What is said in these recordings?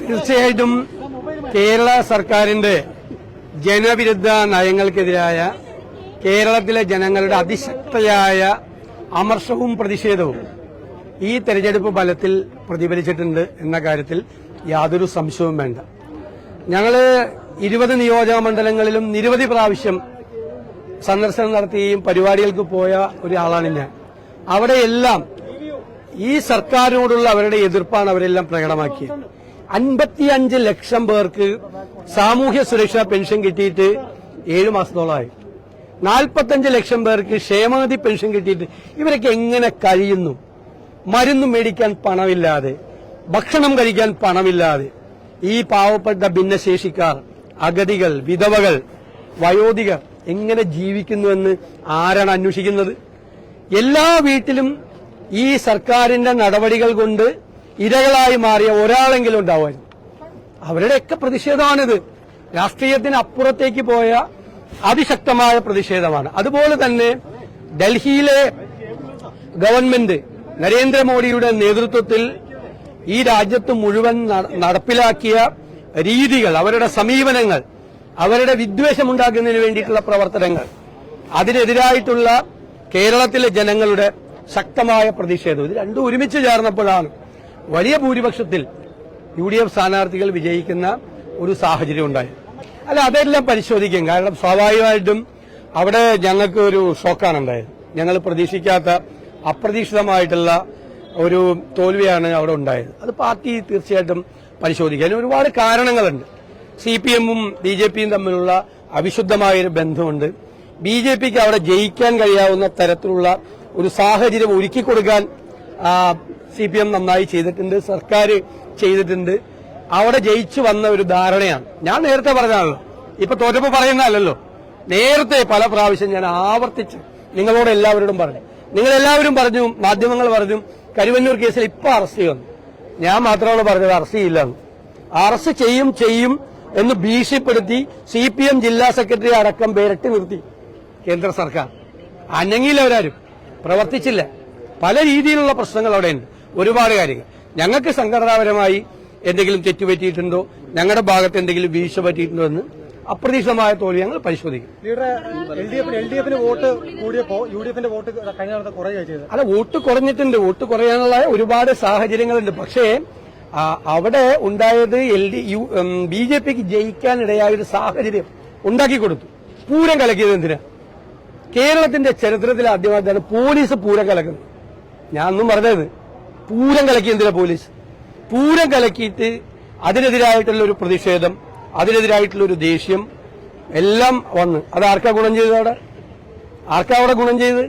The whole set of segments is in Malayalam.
തീർച്ചയായിട്ടും കേരള സർക്കാരിന്റെ ജനവിരുദ്ധ നയങ്ങൾക്കെതിരായ കേരളത്തിലെ ജനങ്ങളുടെ അതിശക്തയായ അമർഷവും പ്രതിഷേധവും ഈ തെരഞ്ഞെടുപ്പ് ഫലത്തിൽ പ്രതിഫലിച്ചിട്ടുണ്ട് എന്ന കാര്യത്തിൽ യാതൊരു സംശയവും വേണ്ട. ഞങ്ങൾ ഇരുപത് നിയോജക മണ്ഡലങ്ങളിലും നിരവധി പ്രാവശ്യം സന്ദർശനം നടത്തിയും പരിപാടികൾക്ക് പോയ ഒരാളാണ് ഞാൻ. അവിടെയെല്ലാം ഈ സർക്കാരിനോടുള്ള അവരുടെ എതിർപ്പാണ് അവരെല്ലാം പ്രകടമാക്കിയത്. അൻപത്തിയഞ്ച് ലക്ഷം പേർക്ക് സാമൂഹ്യ സുരക്ഷാ പെൻഷൻ കിട്ടിയിട്ട് ഏഴ് മാസത്തോളമായി. നാൽപ്പത്തഞ്ച് ലക്ഷം പേർക്ക് ക്ഷേമനിധി പെൻഷൻ കിട്ടിയിട്ട് ഇവരൊക്കെ എങ്ങനെ കഴിയുന്നു? മരുന്ന് മേടിക്കാൻ പണമില്ലാതെ ഭക്ഷണം കഴിക്കാൻ പണമില്ലാതെ ഈ പാവപ്പെട്ട ഭിന്നശേഷിക്കാർ അഗതികൾ വിധവകൾ വയോധികർ എങ്ങനെ ജീവിക്കുന്നുവെന്ന് ആരാണ് അന്വേഷിക്കുന്നത്? എല്ലാ വീട്ടിലും ഈ സർക്കാരിന്റെ നടപടികൾ കൊണ്ട് ഇരകളായി മാറിയ ഒരാളെങ്കിലും ഉണ്ടാവുമായിരുന്നു. അവരുടെയൊക്കെ പ്രതിഷേധമാണിത്. രാഷ്ട്രീയത്തിന് അപ്പുറത്തേക്ക് പോയ അതിശക്തമായ പ്രതിഷേധമാണ്. അതുപോലെ തന്നെ ഡൽഹിയിലെ ഗവൺമെന്റ് നരേന്ദ്രമോദിയുടെ നേതൃത്വത്തിൽ ഈ രാജ്യത്ത് മുഴുവൻ നടപ്പിലാക്കിയ രീതികൾ അവരുടെ സമീപനങ്ങൾ അവരുടെ വിദ്വേഷമുണ്ടാക്കുന്നതിന് വേണ്ടിയിട്ടുള്ള പ്രവർത്തനങ്ങൾ അതിനെതിരായിട്ടുള്ള കേരളത്തിലെ ജനങ്ങളുടെ ശക്തമായ പ്രതിഷേധം. ഇത് രണ്ടും ഒരുമിച്ച് ചേർന്നപ്പോഴാണ് വലിയ ഭൂരിപക്ഷത്തിൽ യു ഡി എഫ് സ്ഥാനാർത്ഥികൾ വിജയിക്കുന്ന ഒരു സാഹചര്യം ഉണ്ടായി. അല്ല അതെല്ലാം പരിശോധിക്കും. കാരണം സ്വാഭാവികമായിട്ടും അവിടെ ഞങ്ങൾക്ക് ഒരു ഷോക്കാണ് ഉണ്ടായത്. ഞങ്ങൾ പ്രതീക്ഷിക്കാത്ത അപ്രതീക്ഷിതമായിട്ടുള്ള ഒരു തോൽവിയാണ് അവിടെ ഉണ്ടായത്. അത് പാർട്ടി തീർച്ചയായിട്ടും പരിശോധിക്കുക അതിന് ഒരുപാട് കാരണങ്ങളുണ്ട്. സി പി എമ്മും ബി ജെ പിയും തമ്മിലുള്ള അവിശുദ്ധമായൊരു ബന്ധമുണ്ട്. ബി ജെ പിക്ക് അവിടെ ജയിക്കാൻ കഴിയാവുന്ന തരത്തിലുള്ള ഒരു സാഹചര്യം ഒരുക്കി കൊടുക്കാൻ സി പി എം നന്നായി ചെയ്തിട്ടുണ്ട് സർക്കാർ ചെയ്തിട്ടുണ്ട്. അവിടെ ജയിച്ചു വന്ന ഒരു ധാരണയാണ്. ഞാൻ നേരത്തെ പറഞ്ഞാണല്ലോ ഇപ്പൊ തോറ്റപ്പോ പറയുന്നതല്ലോ നേരത്തെ പല പ്രാവശ്യം ഞാൻ ആവർത്തിച്ച് നിങ്ങളോട് എല്ലാവരോടും പറഞ്ഞു. നിങ്ങൾ എല്ലാവരും പറഞ്ഞു മാധ്യമങ്ങൾ പറഞ്ഞു കരുവന്നൂർ കേസിൽ ഇപ്പൊ അറസ്റ്റ് ചെയ്യുന്നു ഞാൻ മാത്രമാണ് പറഞ്ഞത് അറസ്റ്റ് ചെയ്യില്ലെന്ന് അറസ്റ്റ് ചെയ്യും ചെയ്യും എന്ന് ഭീഷണിപ്പെടുത്തി സി പി എം ജില്ലാ സെക്രട്ടറി അടക്കം പേരട്ട് നിർത്തി കേന്ദ്ര സർക്കാർ. അനങ്ങിയില്ല അവരാരും. പ്രവർത്തിച്ചില്ല. പല രീതിയിലുള്ള പ്രശ്നങ്ങൾ അവിടെയുണ്ട്. ഒരുപാട് കാര്യങ്ങൾ. ഞങ്ങൾക്ക് സംഘടനാപരമായി എന്തെങ്കിലും തെറ്റുപറ്റിയിട്ടുണ്ടോ ഞങ്ങളുടെ ഭാഗത്ത് എന്തെങ്കിലും വീഴ്ച പറ്റിയിട്ടുണ്ടോ എന്ന് അപ്രതീക്ഷിതമായ തോൽവി ഞങ്ങൾ പരിശോധിക്കും. വോട്ട് കൂടിയപ്പോ യു ഡി എഫിന്റെ വോട്ട് കഴിഞ്ഞ കുറയുകയാണ് അല്ല വോട്ട് കുറഞ്ഞിട്ടുണ്ട്. വോട്ട് കുറയാനുള്ള ഒരുപാട് സാഹചര്യങ്ങളുണ്ട്. പക്ഷേ അവിടെ ഉണ്ടായത് L D U B J പിക്ക് ജയിക്കാനിടയായ ഒരു സാഹചര്യം ഉണ്ടാക്കി കൊടുത്തു. പൂരം കലക്കിയത് എന്തിനാ? കേരളത്തിന്റെ ചരിത്രത്തിൽ ആദ്യമായിട്ടാണ് പോലീസ് പൂരം കലക്കുന്നത്. ഞാൻ ഒന്നും പറഞ്ഞത് പൂരം കലക്കി എന്തിനാ പോലീസ്? പൂരം കലക്കിയിട്ട് അതിനെതിരായിട്ടുള്ള ഒരു പ്രതിഷേധം അതിനെതിരായിട്ടുള്ള ഒരു ദേഷ്യം എല്ലാം വന്ന്. അത് ആർക്കാ ഗുണം ചെയ്തത് അവിടെ? ആർക്കാ അവിടെ ഗുണം ചെയ്തത്?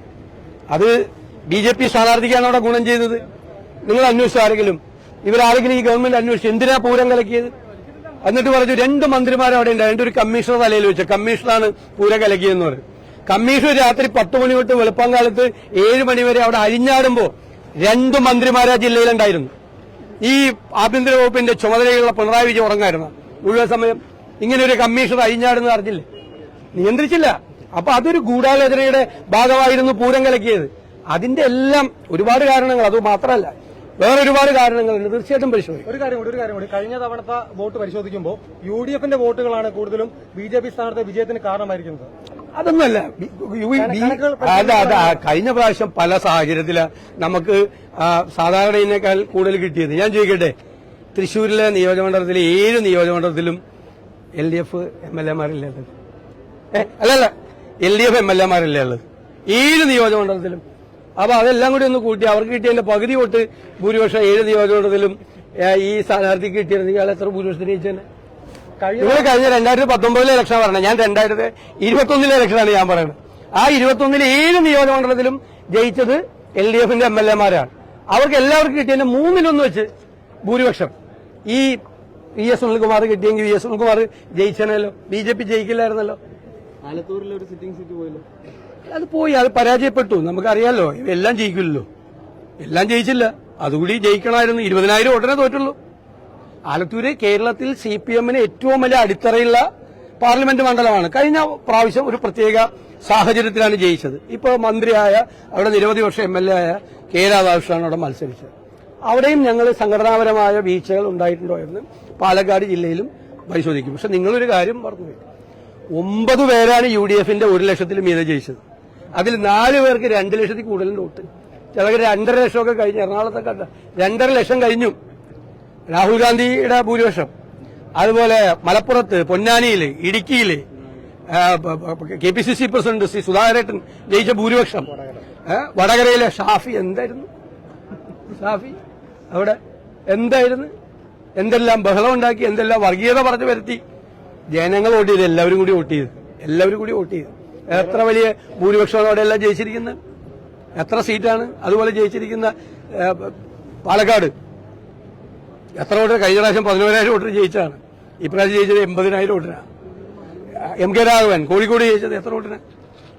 അത് ബി ജെ പി സ്ഥാനാർത്ഥിക്കാണ് അവിടെ ഗുണം ചെയ്തത്? നിങ്ങൾ അന്വേഷിച്ചു ആരെങ്കിലും? ഇവരാരെങ്കിലും ഈ ഗവൺമെന്റ് അന്വേഷിച്ചു എന്തിനാ പൂരം കലക്കിയത്? എന്നിട്ട് പറഞ്ഞു രണ്ട് മന്ത്രിമാരും അവിടെ ഉണ്ട് അതിന്റെ ഒരു കമ്മീഷണർ തലയിൽ വെച്ച. കമ്മീഷണറാണ് പൂരം കലക്കിയെന്ന് പറഞ്ഞു. കമ്മീഷണർ രാത്രി പത്ത് മണി തൊട്ട് വെളുപ്പം കാലത്ത് ഏഴ് മണി വരെ അവിടെ അഴിഞ്ഞാടുമ്പോ രണ്ട് മന്ത്രിമാർ ജില്ലയിലുണ്ടായിരുന്നു. ഈ ആഭ്യന്തര വകുപ്പിന്റെ ചുമതലയുള്ള പിണറായി വിജയൻ ഉറങ്ങായിരുന്നു. മുഴുവൻ സമയം ഇങ്ങനെ ഒരു കമ്മീഷണർ അഴിഞ്ഞാടുന്ന അറിഞ്ഞില്ലേ? നിയന്ത്രിച്ചില്ല. അപ്പൊ അതൊരു ഗൂഢാലോചനയുടെ ഭാഗമായിരുന്നു പൂരം കലക്കിയത്. അതിന്റെ എല്ലാം ഒരുപാട് കാരണങ്ങൾ അത് മാത്രമല്ല വേറെ ഒരുപാട് കാരണങ്ങളുണ്ട്. തീർച്ചയായിട്ടും പരിശോധിക്കും. ഒരു കാര്യം കൂടി ഒരു കാര്യം കൂടി. കഴിഞ്ഞ തവണത്തെ വോട്ട് പരിശോധിക്കുമ്പോൾ യു ഡി എഫിന്റെ വോട്ടുകളാണ് കൂടുതലും ബി ജെ പി സ്ഥാനാർത്ഥി വിജയത്തിന് കാരണമായിരിക്കുന്നത്. കണക്കുകൾ അല്ല അത് കഴിഞ്ഞ പ്രാവശ്യം പല സാഹചര്യത്തിൽ നമുക്ക് സാധാരണയിനേക്കാൾ കൂടുതൽ കിട്ടിയത്. ഞാൻ ചോദിക്കട്ടെ തൃശ്ശൂരിലെ നിയോജകമണ്ഡലത്തിലെ ഏഴ് നിയോജകമണ്ഡലത്തിലും L D F M L എമാരില്ലേ ഉള്ളത്? അല്ലല്ല L D F M L എമാരല്ലേ ഉള്ളത്? ഏഴ് നിയോജകമണ്ഡലത്തിലും. അപ്പൊ അതെല്ലാം കൂടി ഒന്ന് കൂട്ടി അവർക്ക് കിട്ടിയതിന്റെ പകുതി തൊട്ട് ഭൂരിപക്ഷം ഏഴ് നിയോജകമണ്ഡലത്തിലും ഈ സ്ഥാനാർത്ഥിക്ക് കിട്ടിയിരുന്നെങ്കിൽ അയാൾ എത്ര ഭൂരിപക്ഷത്തിന് ജയിച്ചേനെ നിങ്ങൾ കഴിഞ്ഞ രണ്ടായിരത്തി പത്തൊമ്പതിലെ ഇലക്ഷൻ പറഞ്ഞത്. ഞാൻ രണ്ടായിരത്തി ഇരുപത്തൊന്നിലെ ഇലക്ഷനാണ് ഞാൻ പറയുന്നത്. ആ ഇരുപത്തൊന്നിലെ ഏഴ് നിയോജകമണ്ഡലത്തിലും ജയിച്ചത് എൽ ഡി എഫിന്റെ എം എൽ എമാരാണ്. അവർക്ക് എല്ലാവർക്കും കിട്ടിയതിന്റെ മൂന്നിലൊന്ന് വെച്ച് ഭൂരിപക്ഷം. ഈ വി എസ് സുനിൽകുമാർ കിട്ടിയെങ്കിൽ വി എസ് സുനിൽകുമാർ ജയിച്ചനല്ലോ ബി ജെ പി ജയിക്കില്ലായിരുന്നല്ലോ. സിറ്റിംഗ് സീറ്റ് പോയല്ലോ? അത് പോയി അത് പരാജയപ്പെട്ടു. നമുക്കറിയാലോ എല്ലാം ജയിക്കില്ലല്ലോ. എല്ലാം ജയിച്ചില്ല. അതുകൂടി ജയിക്കണമായിരുന്നു. ഇരുപതിനായിരം ഉടനെ തോറ്റുള്ളൂ. ആലത്തൂര് കേരളത്തിൽ സി പി എമ്മിന് ഏറ്റവും വലിയ അടിത്തറയുള്ള പാർലമെന്റ് മണ്ഡലമാണ്. കഴിഞ്ഞ പ്രാവശ്യം ഒരു പ്രത്യേക സാഹചര്യത്തിലാണ് ജയിച്ചത്. ഇപ്പോൾ മന്ത്രിയായ അവിടെ നിരവധി വർഷം എം എൽ എ ആയ കെ രാധാകൃഷ്ണനാണ് അവിടെ മത്സരിച്ചത്. അവിടെയും ഞങ്ങൾ സംഘടനാപരമായ വീഴ്ചകൾ ഉണ്ടായിട്ടുണ്ടോ എന്ന് പാലക്കാട് ജില്ലയിലും പരിശോധിക്കും. പക്ഷെ നിങ്ങളൊരു കാര്യം പറഞ്ഞു. ഒമ്പത് പേരാണ് യു ഡി എഫിന്റെ ഒരു ലക്ഷത്തിൽ മീതെ ജയിച്ചത്. അതിൽ നാല് പേർക്ക് രണ്ട് ലക്ഷത്തിൽ കൂടുതൽ വോട്ട്. ചിലവർ രണ്ടര ലക്ഷമൊക്കെ കഴിഞ്ഞു എറണാകുളത്തൊക്കെ രണ്ടര ലക്ഷം കഴിഞ്ഞു. രാഹുൽ ഗാന്ധിയുടെ ഭൂരിപക്ഷം. അതുപോലെ മലപ്പുറത്ത് പൊന്നാനിയിൽ ഇടുക്കിയിൽ K P C C president Shri സുധാകരേട്ടൻ ജയിച്ച ഭൂരിപക്ഷം. വടകരയിലെ ഷാഫി എന്തായിരുന്നു? ഷാഫി അവിടെ എന്തായിരുന്നു? എന്തെല്ലാം ബഹളം ഉണ്ടാക്കി എന്തെല്ലാം വർഗീയത പറഞ്ഞു വരുത്തി? ജനങ്ങൾ വോട്ട് ചെയ്ത് എല്ലാവരും കൂടി വോട്ട് ചെയ്ത്. എല്ലാവരും കൂടി വോട്ട് ചെയ്ത്. എത്ര വലിയ ഭൂരിപക്ഷമാണ് അവിടെ എല്ലാം ജയിച്ചിരിക്കുന്നത്? എത്ര സീറ്റാണ് അതുപോലെ ജയിച്ചിരിക്കുന്ന പാലക്കാട്? എത്ര വോട്ട്? കഴിഞ്ഞ പ്രാവശ്യം പതിനോരായിരം വോട്ടിന് ജയിച്ചാണ് ഇപ്രാവശ്യം ജയിച്ചത് എൺപതിനായിരം വോട്ടിനാണ് എം കെ രാഘവൻ കോഴിക്കോട് ജയിച്ചത് എത്ര വോട്ടിന്?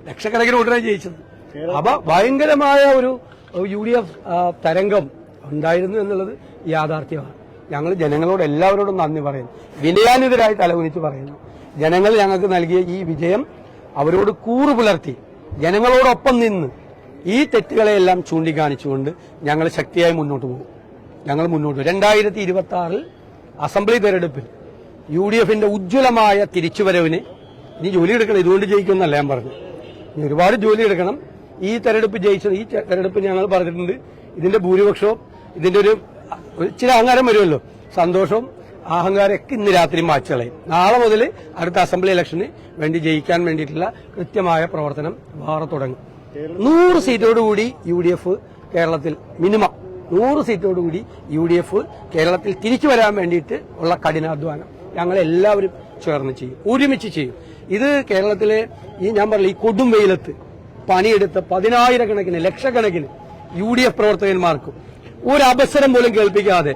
ലക്ഷക്കണക്കിന് വോട്ടിനാണ് ജയിച്ചത്. അപ്പൊ ഭയങ്കരമായ ഒരു യു ഡി എഫ് തരംഗം ഉണ്ടായിരുന്നു എന്നുള്ളത് യാഥാർത്ഥ്യമാണ്. ഞങ്ങൾ ജനങ്ങളോട് എല്ലാവരോടും നന്ദി പറയുന്നു. വിനയാനിതരായി തലകുനിച്ച് പറയുന്നു. ജനങ്ങൾ ഞങ്ങൾക്ക് നൽകിയ ഈ വിജയം അവരോട് കൂറു പുലർത്തി ജനങ്ങളോടൊപ്പം നിന്ന് ഈ തെറ്റുകളെയെല്ലാം ചൂണ്ടിക്കാണിച്ചുകൊണ്ട് ഞങ്ങൾ ശക്തിയായി മുന്നോട്ട് പോകും. ഞങ്ങൾ മുന്നോട്ട് രണ്ടായിരത്തി ഇരുപത്തി ആറിൽ അസംബ്ലി തെരഞ്ഞെടുപ്പിൽ യു ഡി എഫിന്റെ ഉജ്ജ്വലമായ തിരിച്ചുവരവിന് ഇനി ജോലി എടുക്കണം. ഇതുകൊണ്ട് ജയിക്കുമെന്നല്ല ഞാൻ പറഞ്ഞു ഇനി ഒരുപാട് ജോലി എടുക്കണം. ഈ തെരഞ്ഞെടുപ്പ് ജയിച്ചത് ഈ തെരഞ്ഞെടുപ്പ് ഞങ്ങൾ പറഞ്ഞിട്ടുണ്ട്. ഇതിന്റെ ഭൂരിപക്ഷവും ഇതിന്റെ ഒരു ഇച്ചിരി അഹങ്കാരം വരുമല്ലോ. സന്തോഷവും അഹങ്കാരമൊക്കെ ഇന്ന് രാത്രി മാച്ചുകളയും നാളെ മുതൽ അടുത്ത അസംബ്ലി ഇലക്ഷന് വേണ്ടി ജയിക്കാൻ വേണ്ടിയിട്ടുള്ള കൃത്യമായ പ്രവർത്തനം വേറെ തുടങ്ങും. നൂറ് സീറ്റോടുകൂടി യു ഡി എഫ് കേരളത്തിൽ മിനിമം. നൂറ് സീറ്റോടുകൂടി യു ഡി എഫ് കേരളത്തിൽ തിരിച്ചു വരാൻ വേണ്ടിയിട്ട് ഉള്ള കഠിനാധ്വാനം. ഞങ്ങൾ എല്ലാവരും ചേർന്ന് ചെയ്യും. ഒരുമിച്ച് ചെയ്യും. ഇത് കേരളത്തിലെ ഈ ഞാൻ പറഞ്ഞ ഈ കൊടും വെയിലത്ത് പണിയെടുത്ത പതിനായിരക്കണക്കിന് ലക്ഷക്കണക്കിന് യു ഡി എഫ് പ്രവർത്തകന്മാർക്കും ഒരു അവസരം പോലും കേൾപ്പിക്കാതെ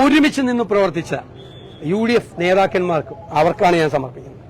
ഒരുമിച്ച് നിന്ന് പ്രവർത്തിച്ച യു ഡി എഫ് നേതാക്കന്മാർക്കും അവർക്കാണ് ഞാൻ സമർപ്പിക്കുന്നത്.